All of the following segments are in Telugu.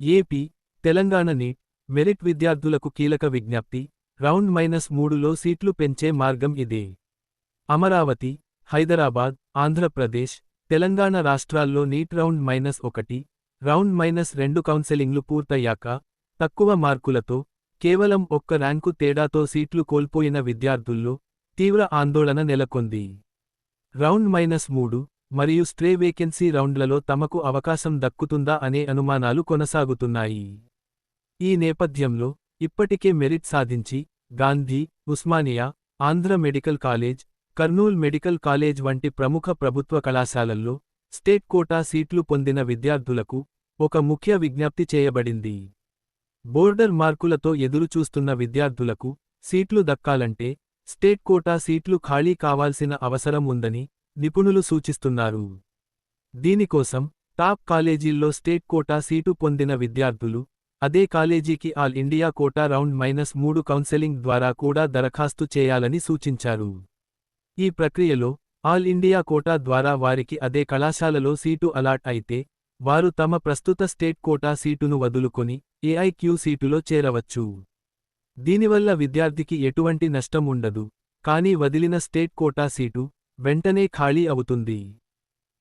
ఏపీ తెలంగాణ నీట్ మెరిట్ విద్యార్థులకు కీలక విజ్ఞప్తి రౌండ్ మైనస్ మూడులో సీట్లు పెంచే మార్గం ఇదే. అమరావతి హైదరాబాద్ ఆంధ్రప్రదేశ్ తెలంగాణ రాష్ట్రాల్లో నీట్ రౌండ్ మైనస్ ఒకటి రౌండ్ మైనస్ రెండు కౌన్సెలింగ్లు పూర్తయ్యాక తక్కువ మార్కులతో కేవలం ఒక్క ర్యాంకు తేడాతో సీట్లు కోల్పోయిన విద్యార్థుల్లో తీవ్ర ఆందోళన నెలకొంది. రౌండ్ మైనస్ మూడు మరియు స్ట్రే వేకెన్సీ రౌండ్లలో తమకు అవకాశం దక్కుతుందా అనే అనుమానాలు కొనసాగుతున్నాయి. ఈ నేపథ్యంలో ఇప్పటికే మెరిట్ సాధించి Gandhi Osmania Andhra medical college Kurnool medical college వంటి ప్రముఖ ప్రభుత్వ కళాశాలల్లో స్టేట్ కోటా సీట్లు పొందిన విద్యార్థులకు ఒక ముఖ్య విజ్ఞప్తి చేయబడింది. బోర్డర్ మార్కులతో ఎదురుచూస్తున్న విద్యార్థులకు సీట్లు దక్కాలంటే స్టేట్ కోటా సీట్లు ఖాళీ కావాల్సిన అవసరం ఉందని నిపుణులు సూచిస్తున్నారు. దీనికోసం టాప్ కాలేజీల్లో స్టేట్ కోటా సీటు పొందిన విద్యార్థులు అదే కాలేజీకి all India quota round minus మూడు కౌన్సెలింగ్ ద్వారా కూడా దరఖాస్తు చేయాలని సూచించారు. ఈ ప్రక్రియలో ఆల్ ఇండియా కోటా ద్వారా వారికి అదే కళాశాలలో సీటు అలాట్ అయితే వారు తమ ప్రస్తుత స్టేట్ కోటా సీటును వదులుకొని ఏఐక్యూ సీటులో చేరవచ్చు. దీనివల్ల విద్యార్థికి ఎటువంటి నష్టం ఉండదు కానీ వదిలిన స్టేట్ కోటా సీటు వెంటనే ఖాళీ అవుతుంది.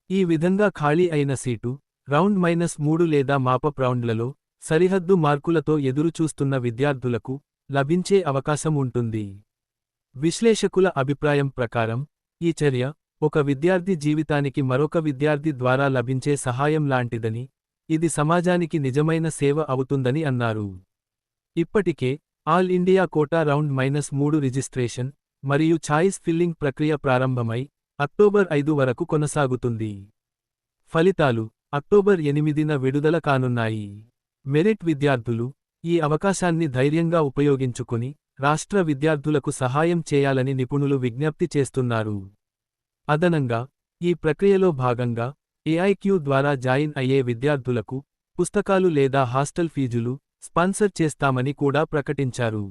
ఈ విధంగా ఖాళీ అయిన సీటు రౌండ్ మైనస్ మూడు లేదా మాపప్ రౌండ్లలో సరిహద్దు మార్కులతో ఎదురుచూస్తున్న విద్యార్థులకు లభించే అవకాశం ఉంటుంది. విశ్లేషకుల అభిప్రాయం ప్రకారం ఈ చర్య ఒక విద్యార్థి జీవితానికి మరొక విద్యార్థి ద్వారా లభించే సహాయం లాంటిదని ఇది సమాజానికి నిజమైన సేవ అవుతుందని అన్నారు. ఇప్పటికే all India quota round minus మూడు రిజిస్ట్రేషన్ మరియు ఛాయిస్ ఫిల్లింగ్ ప్రక్రియ ప్రారంభమై అక్టోబర్ ఐదు వరకు కొనసాగుతుంది. ఫలితాలు అక్టోబర్ ఎనిమిదిన విడుదల కానున్నాయి. మెరిట్ విద్యార్థులు ఈ అవకాశాన్ని ధైర్యంగా ఉపయోగించుకుని రాష్ట్ర విద్యార్థులకు సహాయం చేయాలని నిపుణులు విజ్ఞప్తి చేస్తున్నారు. అదనంగా ఈ ప్రక్రియలో భాగంగా ఏఐక్యూ ద్వారా జాయిన్ అయ్యే విద్యార్థులకు పుస్తకాలు లేదా హాస్టల్ ఫీజులు స్పాన్సర్ చేస్తామని కూడా ప్రకటించారు.